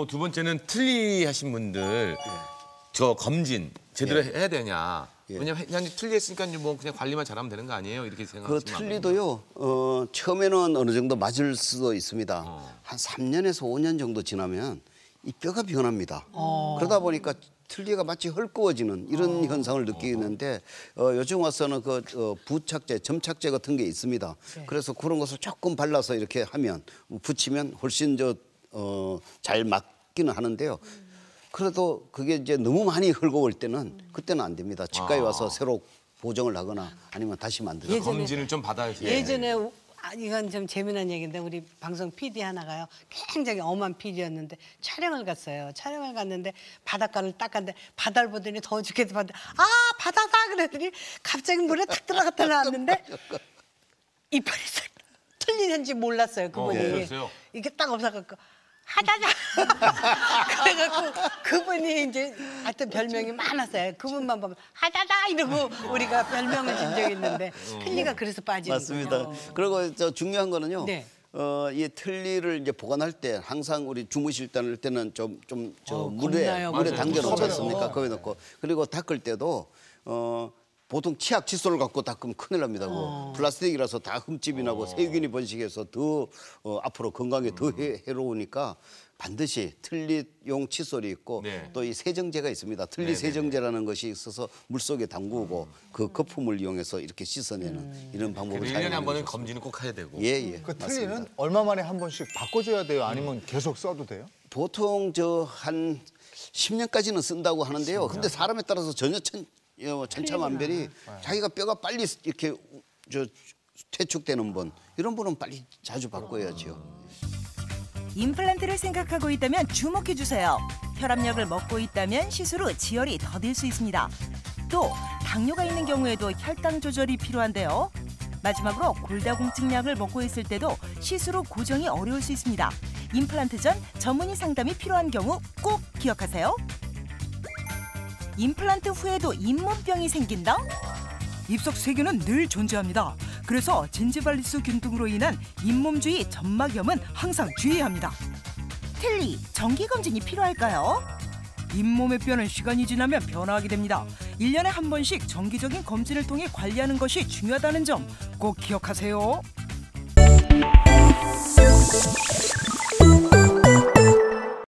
어, 두 번째는 틀리 하신 분들 저 검진 제대로 해야 되냐. 예. 왜냐면 그냥 틀리 했으니까 이제 뭐 그냥 관리만 잘하면 되는 거 아니에요? 이렇게 그 생각하시면 안 틀리도요. 어, 처음에는 어느 정도 맞을 수도 있습니다. 어. 한 3년에서 5년 정도 지나면 이 뼈가 변합니다. 그러다 보니까 틀니가 마치 헐거워지는 이런 현상을 느끼는데 어, 요즘 와서는 그 어, 부착제, 점착제 같은 게 있습니다. 그래서 그런 것을 조금 발라서 이렇게 하면 붙이면 훨씬 저 어, 잘 맞기는 하는데요. 그래도 그게 이제 너무 많이 헐거울 때는 그때는 안 됩니다. 치과에 와서 새로 보정을 하거나 아니면 다시 만들어. 예전에- 검진을 좀 받아야지. 예전에 우- 아, 이건 좀 재미난 얘기인데 우리 방송 PD 하나가요 굉장히 엄한 PD였는데 촬영을 갔어요. 촬영을 갔는데 바닷가를 닦았는데 바다를 보더니 더워 죽겠다 봤는데 아 바다다 그랬더니 갑자기 물에 탁 들어갔다 나왔는데 이빨이 싹 틀리는지 몰랐어요 그분이 어? 이게 딱 없어갖고 하자자 그래갖고 그분이 이제 하여튼 별명이 많았어요 그분만 보면 하자자 이러고 우리가 별명을 준 적이 있는데 틀니가 그래서 빠지는 맞습니다. 거죠. 그리고 저 중요한 거는요. 네. 어, 이 틀니를 이제 보관할 때 항상 우리 주무실 때는 때는 좀 좀저 어, 물에 겁나요, 물에 맞아요. 담겨 놓지 않습니까? 컵에 넣고 그리고 닦을 때도 어 보통 치약 칫솔을 갖고 닦으면 큰일 납니다. 그 플라스틱이라서 다 흠집이 나고 세균이 번식해서 더 어, 앞으로 건강에 더 해, 해로우니까 반드시 틀니용 칫솔이 있고 네. 또이 세정제가 있습니다. 틀니 세정제라는 것이 있어서 물 속에 담그고 그 거품을 이용해서 이렇게 씻어내는 이런 방법을 그래도 1년에 한 사용하는 번은. 검진을 꼭 해야 되고. 예, 예. 그 맞습니다. 틀니는 얼마 만에 한 번씩 바꿔줘야 돼요? 아니면 계속 써도 돼요? 보통 저한 10년까지는 쓴다고 하는데요. 근데 사람에 따라서 전혀 천, 어, 천차만별이 자기가 뼈가 빨리 이렇게 저 퇴축되는 분 이런 분은 빨리 자주 바꿔야죠. 임플란트를 생각하고 있다면 주목해 주세요. 혈압약을 먹고 있다면 시술 후 지혈이 더딜 수 있습니다. 또 당뇨가 있는 경우에도 혈당 조절이 필요한데요. 마지막으로 골다공증 약을 먹고 있을 때도 시술 후 고정이 어려울 수 있습니다. 임플란트 전 전문의 상담이 필요한 경우 꼭 기억하세요. 임플란트 후에도 잇몸병이 생긴다? 입속 세균은 늘 존재합니다. 그래서 진지발리스균 등으로 인한 잇몸 주위 점막염은 항상 주의해야 합니다. 틀리, 정기 검진이 필요할까요? 잇몸의 뼈는 시간이 지나면 변화하게 됩니다. 일년에한 번씩 정기적인 검진을 통해 관리하는 것이 중요하다는 점 꼭 기억하세요.